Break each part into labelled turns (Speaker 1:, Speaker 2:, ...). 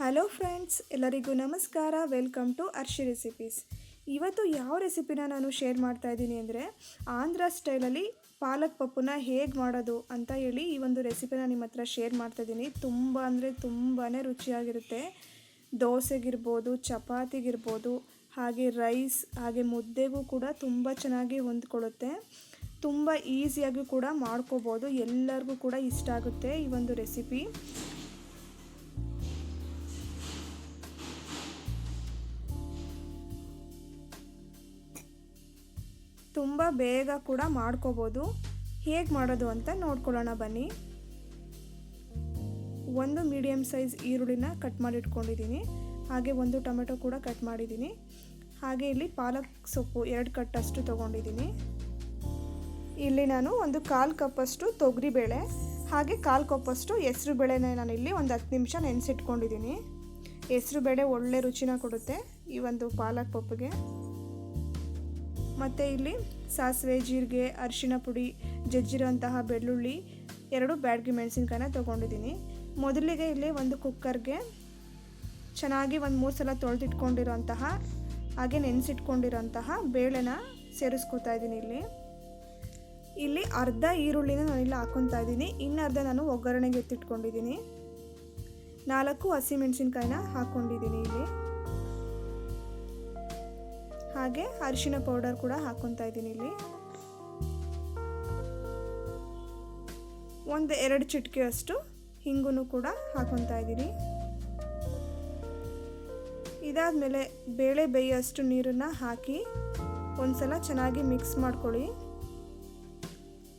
Speaker 1: Hello friends, ಎಲ್ಲರಿಗೂ ನಮಸ್ಕಾರ. Welcome to Arshi recipes. ಇವತ್ತು ಯಾವ ರೆಸಿಪಿನ ನಾನು ಶೇರ್ ಮಾಡ್ತಾ ಇದ್ದೀನಿ ಅಂದರೆ ಆಂಧ್ರ ಸ್ಟೈಲಲ್ಲಿ ಪಾಲಕ್ ಪಪ್ಪುನ ಹೇಗೆ ಮಾಡೋದು ಅಂತ ಹೇಳಿ ಈ ಒಂದು ರೆಸಿಪಿನ ನಿಮ್ಮ ಹತ್ರ ಶೇರ್ ಮಾಡ್ತಾ ಇದ್ದೀನಿ. ತುಂಬ ಅಂದರೆ ತುಂಬಾ ರುಚಿಯಾಗಿರುತ್ತೆ. ದೋಸೆಗಿರ್ಬೋದು, ಚಪಾತಿಗಿರ್ಬೋದು, ಹಾಗೆ ರೈಸ್, ಹಾಗೆ ಮುದ್ದೆಗೂ ಕೂಡ ತುಂಬ ಚೆನ್ನಾಗಿ ಹೊಂದ್ಕೊಳ್ಳುತ್ತೆ. ತುಂಬ ಈಸಿಯಾಗಿ ಕೂಡ ಮಾಡ್ಕೋಬೋದು. ಎಲ್ಲರಿಗೂ ಕೂಡ ಇಷ್ಟ ಆಗುತ್ತೆ ಈ ಒಂದು ರೆಸಿಪಿ. ತುಂಬ ಬೇಗ ಕೂಡ ಮಾಡ್ಕೋಬೋದು. ಹೇಗೆ ಮಾಡೋದು ಅಂತ ನೋಡ್ಕೊಳ್ಳೋಣ ಬನ್ನಿ. ಒಂದು ಮೀಡಿಯಮ್ ಸೈಜ್ ಈರುಳ್ಳಿನ ಕಟ್ ಮಾಡಿ ಇಟ್ಕೊಂಡಿದ್ದೀನಿ ಹಾಗೆ ಒಂದು ಟೊಮೆಟೊ ಕೂಡ ಕಟ್ ಮಾಡಿದ್ದೀನಿ. ಹಾಗೆ ಇಲ್ಲಿ ಪಾಲಕ್ ಸೊಪ್ಪು ಎರಡು ಕಟ್ಟಷ್ಟು ತೊಗೊಂಡಿದ್ದೀನಿ. ಇಲ್ಲಿ ನಾನು ಒಂದು ಕಾಲು ಕಪ್ಪಷ್ಟು ತೊಗರಿಬೇಳೆ, ಹಾಗೆ ಕಾಲು ಕಪ್ಪಷ್ಟು ಹೆಸ್ರು ಬೇಳೆನ ನಾನು ಇಲ್ಲಿ ಒಂದು ಹತ್ತು ನಿಮಿಷ ನೆನೆಸಿಟ್ಕೊಂಡಿದ್ದೀನಿ. ಹೆಸ್ರು ಬೇಳೆ ಒಳ್ಳೆ ರುಚಿನ ಕೊಡುತ್ತೆ ಈ ಒಂದು ಪಾಲಕ್ ಪಪ್ಪಿಗೆ. ಮತ್ತು ಇಲ್ಲಿ ಸಾಸಿವೆ, ಜೀರಿಗೆ, ಅರಿಶಿಣ ಪುಡಿ ಜಜ್ಜಿರೋಂತಹ ಬೆಳ್ಳುಳ್ಳಿ, ಎರಡು ಬ್ಯಾಡ್ಗಿ ಮೆಣಸಿನ್ಕಾಯಿನ ತೊಗೊಂಡಿದ್ದೀನಿ. ಮೊದಲಿಗೆ ಇಲ್ಲಿ ಒಂದು ಕುಕ್ಕರ್ಗೆ ಚೆನ್ನಾಗಿ ಒಂದು ಮೂರು ಸಲ ತೊಳೆದಿಟ್ಕೊಂಡಿರೋಂತಹ ಹಾಗೆ ನೆನೆಸಿಟ್ಕೊಂಡಿರೋಂತಹ ಬೇಳೆನ ಸೇರಿಸ್ಕೊತಾ ಇದ್ದೀನಿ ಇಲ್ಲಿ. ಇಲ್ಲಿ ಅರ್ಧ ಈರುಳ್ಳಿನ ನಾನಿಲ್ಲಿ ಹಾಕ್ಕೊತಾ ಇದ್ದೀನಿ. ಇನ್ನು ಅರ್ಧ ನಾನು ಒಗ್ಗರಣೆಗೆ ಎತ್ತಿಟ್ಕೊಂಡಿದ್ದೀನಿ. ನಾಲ್ಕು ಹಸಿಮೆಣಸಿನ್ಕಾಯಿನ ಹಾಕ್ಕೊಂಡಿದ್ದೀನಿ ಇಲ್ಲಿ. ಹಾಗೆ ಅರಿಶಿನ ಪೌಡರ್ ಕೂಡ ಹಾಕ್ಕೊತಾ ಇದ್ದೀನಿ ಇಲ್ಲಿ. ಒಂದು ಎರಡು ಚಿಟಿಕೆಯಷ್ಟು ಹಿಂಗೂ ಕೂಡ ಹಾಕ್ಕೊತಾ ಇದ್ದೀನಿ. ಇದಾದಮೇಲೆ ಬೇಳೆ ಬೇಯೋಷ್ಟು ನೀರನ್ನು ಹಾಕಿ ಒಂದ್ಸಲ ಚೆನ್ನಾಗಿ ಮಿಕ್ಸ್ ಮಾಡ್ಕೊಳ್ಳಿ.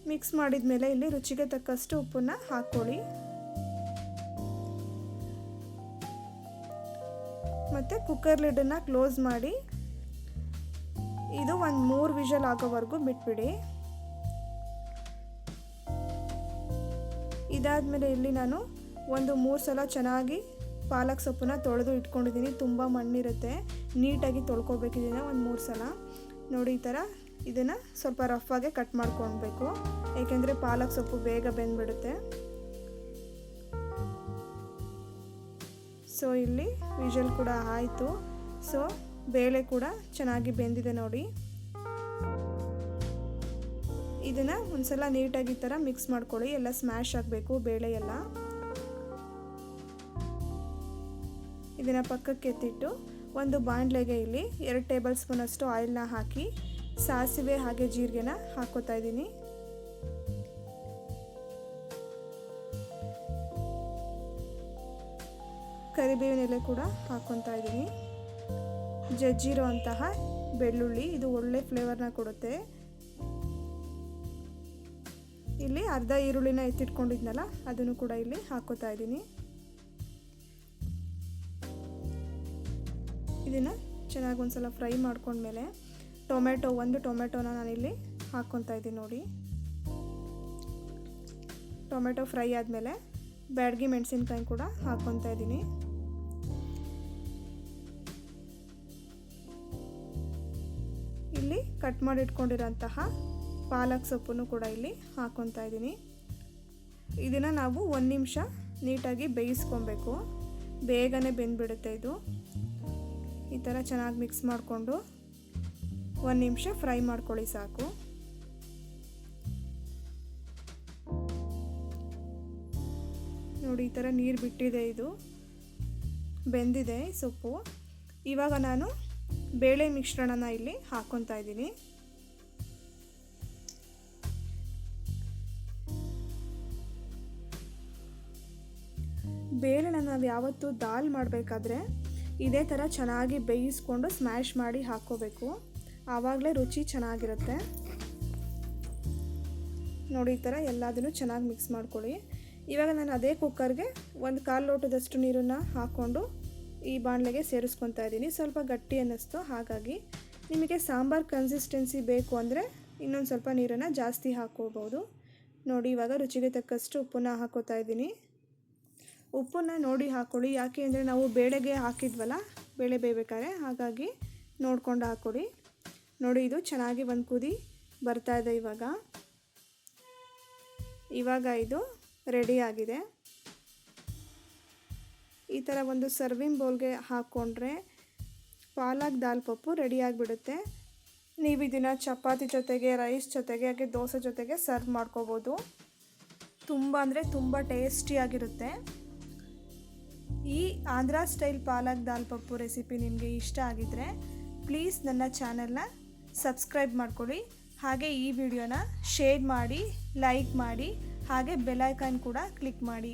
Speaker 1: ಮಿಕ್ಸ್ ಮಾಡಿದ ಮೇಲೆ ಇಲ್ಲಿ ರುಚಿಗೆ ತಕ್ಕಷ್ಟು ಉಪ್ಪನ್ನು ಹಾಕ್ಕೊಳ್ಳಿ. ಮತ್ತು ಕುಕ್ಕರ್ ಲಿಡನ್ನು ಕ್ಲೋಸ್ ಮಾಡಿ ಇದು ಒಂದು ಮೂರು ವಿಷಲ್ ಆಗೋವರೆಗೂ ಬಿಟ್ಬಿಡಿ. ಇದಾದಮೇಲೆ ಇಲ್ಲಿ ನಾನು ಒಂದು ಮೂರು ಸಲ ಚೆನ್ನಾಗಿ ಪಾಲಕ್ ಸೊಪ್ಪನ್ನ ತೊಳೆದು ಇಟ್ಕೊಂಡಿದ್ದೀನಿ. ತುಂಬ ಮಣ್ಣಿರುತ್ತೆ. ನೀಟಾಗಿ ತೊಳ್ಕೊಬೇಕಿದ್ದೀನಿ ಒಂದು ಮೂರು ಸಲ. ನೋಡಿ ಈ ಥರ ಇದನ್ನು ಸ್ವಲ್ಪ ರಫಾಗೆ ಕಟ್ ಮಾಡ್ಕೊಳ್ಬೇಕು. ಏಕೆಂದರೆ ಪಾಲಕ್ ಸೊಪ್ಪು ಬೇಗ ಬೆಂದ್ಬಿಡುತ್ತೆ. ಸೊ ಇಲ್ಲಿ ವಿಷಲ್ ಕೂಡ ಆಯಿತು. ಸೊ ಬೇಳೆ ಕೂಡ ಚೆನ್ನಾಗಿ ಬೆಂದಿದೆ ನೋಡಿ. ಇದನ್ನು ಒಂದ್ಸಲ ನೀಟಾಗಿ ಥರ ಮಿಕ್ಸ್ ಮಾಡ್ಕೊಳ್ಳಿ, ಎಲ್ಲ ಸ್ಮ್ಯಾಶ್ ಆಗಬೇಕು ಬೇಳೆ ಎಲ್ಲ. ಇದನ್ನು ಪಕ್ಕಕ್ಕೆ ಎತ್ತಿಟ್ಟು ಒಂದು ಬಾಣಲೆಗೆ ಇಲ್ಲಿ ಎರಡು ಟೇಬಲ್ ಸ್ಪೂನಷ್ಟು ಆಯಿಲ್ನ ಹಾಕಿ, ಸಾಸಿವೆ ಹಾಗೆ ಜೀರಿಗೆನ ಹಾಕೋತಾ ಇದ್ದೀನಿ. ಕರಿಬೇವಿನ ಎಲೆ ಕೂಡ ಹಾಕ್ಕೊತಾ ಇದ್ದೀನಿ. ಜಜ್ಜಿರೋ ಅಂತಹ ಬೆಳ್ಳುಳ್ಳಿ, ಇದು ಒಳ್ಳೆ ಫ್ಲೇವರ್ನ ಕೊಡುತ್ತೆ. ಇಲ್ಲಿ ಅರ್ಧ ಈರುಳ್ಳಿನ ಎತ್ತಿಟ್ಕೊಂಡಿದ್ನಲ್ಲ, ಅದನ್ನು ಕೂಡ ಇಲ್ಲಿ ಹಾಕೋತಾ ಇದ್ದೀನಿ. ಇದನ್ನು ಚೆನ್ನಾಗಿ ಒಂದ್ಸಲ ಫ್ರೈ ಮಾಡ್ಕೊಂಡ್ಮೇಲೆ ಟೊಮೆಟೊ ಒಂದು ಟೊಮೆಟೊನ ನಾನಿಲ್ಲಿ ಹಾಕ್ಕೊತಾ ಇದ್ದೀನಿ ನೋಡಿ. ಟೊಮೆಟೊ ಫ್ರೈ ಆದಮೇಲೆ ಬ್ಯಾಡ್ಗಿ ಮೆಣಸಿನ್ಕಾಯಿ ಕೂಡ ಹಾಕ್ಕೊತಾ ಇದ್ದೀನಿ. ಕಟ್ ಮಾಡಿ ಇಟ್ಕೊಂಡಿರೋಂತಹ ಪಾಲಕ್ ಸೊಪ್ಪನ್ನು ಕೂಡ ಇಲ್ಲಿ ಹಾಕ್ಕೊತಾ ಇದ್ದೀನಿ. ಇದನ್ನು ನಾವು ಒಂದು ನಿಮಿಷ ನೀಟಾಗಿ ಬೇಯಿಸ್ಕೊಬೇಕು. ಬೇಗನೆ ಬೆಂದ್ಬಿಡುತ್ತೆ ಇದು. ಈ ಥರ ಚೆನ್ನಾಗಿ ಮಿಕ್ಸ್ ಮಾಡಿಕೊಂಡು ಒಂದು ನಿಮಿಷ ಫ್ರೈ ಮಾಡ್ಕೊಳ್ಳಿ ಸಾಕು. ನೋಡಿ, ಈ ಥರ ನೀರು ಬಿಟ್ಟಿದೆ ಇದು. ಬೆಂದಿದೆ ಸೊಪ್ಪು. ಇವಾಗ ನಾನು ಬೇಳೆ ಮಿಶ್ರಣನ ಇಲ್ಲಿ ಹಾಕ್ಕೊತಾ ಇದ್ದೀನಿ. ಬೇಳೆನ ನಾವು ಯಾವತ್ತೂ ದಾಲ್ ಮಾಡಬೇಕಾದ್ರೆ ಇದೇ ಥರ ಚೆನ್ನಾಗಿ ಬೇಯಿಸ್ಕೊಂಡು ಸ್ಮ್ಯಾಶ್ ಮಾಡಿ ಹಾಕ್ಕೋಬೇಕು ಆವಾಗಲೇ ರುಚಿ ಚೆನ್ನಾಗಿರುತ್ತೆ. ನೋಡಿ ಈ ಥರ ಎಲ್ಲದನ್ನು ಚೆನ್ನಾಗಿ ಮಿಕ್ಸ್ ಮಾಡ್ಕೊಳ್ಳಿ. ಇವಾಗ ನಾನು ಅದೇ ಕುಕ್ಕರ್ಗೆ ಒಂದು ಕಾಲು ಲೋಟದಷ್ಟು ನೀರನ್ನು ಹಾಕ್ಕೊಂಡು ಈ ಬಾಣಲೆಗೆ ಸೇರಿಸ್ಕೊತಾ ಇದ್ದೀನಿ. ಸ್ವಲ್ಪ ಗಟ್ಟಿ ಅನ್ನಿಸ್ತು. ಹಾಗಾಗಿ ನಿಮಗೆ ಸಾಂಬಾರ್ ಕನ್ಸಿಸ್ಟೆನ್ಸಿ ಬೇಕು ಅಂದರೆ ಇನ್ನೊಂದು ಸ್ವಲ್ಪ ನೀರನ್ನು ಜಾಸ್ತಿ ಹಾಕ್ಕೋಬೋದು ನೋಡಿ, ಇವಾಗ ರುಚಿಗೆ ತಕ್ಕಷ್ಟು ಉಪ್ಪನ್ನ ಹಾಕೋತಾ ಇದ್ದೀನಿ. ಉಪ್ಪನ್ನು ನೋಡಿ ಹಾಕ್ಕೊಳ್ಳಿ ಯಾಕೆ ಅಂದರೆ ನಾವು ಬೇಳೆಗೆ ಹಾಕಿದ್ವಲ್ಲ, ಬೇಳೆ ಬೇಯಬೇಕಾದ್ರೆ ಹಾಗಾಗಿ ನೋಡ್ಕೊಂಡು ಹಾಕ್ಕೊಳ್ಳಿ ನೋಡಿ, ಇದು ಚೆನ್ನಾಗಿ ಒಂದು ಕುದಿ ಇದೆ ಇವಾಗ. ಇವಾಗ ಇದು ರೆಡಿ ಆಗಿದೆ. ಈ ಥರ ಒಂದು ಸರ್ವಿಂಗ್ ಬೌಲ್ಗೆ ಹಾಕ್ಕೊಂಡ್ರೆ ಪಾಲಕ್ ದಾಲ್ ಪಪ್ಪು ರೆಡಿಯಾಗಿಬಿಡುತ್ತೆ ನೀವು ಇದನ್ನು ಚಪಾತಿ ಜೊತೆಗೆ ರೈಸ್ ಜೊತೆಗೆ, ಹಾಗೆ ದೋಸೆ ಜೊತೆಗೆ ಸರ್ವ್ ಮಾಡ್ಕೋಬೋದು. ತುಂಬ ಅಂದರೆ ತುಂಬ ಟೇಸ್ಟಿಯಾಗಿರುತ್ತೆ ಈ ಆಂಧ್ರ ಸ್ಟೈಲ್ ಪಾಲಕ್ ದಾಲ್ ಪಪ್ಪು ರೆಸಿಪಿ ನಿಮಗೆ ಇಷ್ಟ ಆಗಿದ್ದರೆ ಪ್ಲೀಸ್ ನನ್ನ ಚಾನಲ್ನ ಸಬ್ಸ್ಕ್ರೈಬ್ ಮಾಡ್ಕೊಳ್ಳಿ. ಹಾಗೆ ಈ ವಿಡಿಯೋನ ಶೇರ್ ಮಾಡಿ ಲೈಕ್ ಮಾಡಿ, ಹಾಗೆ ಬೆಲೈಕನ್ ಕೂಡ ಕ್ಲಿಕ್ ಮಾಡಿ.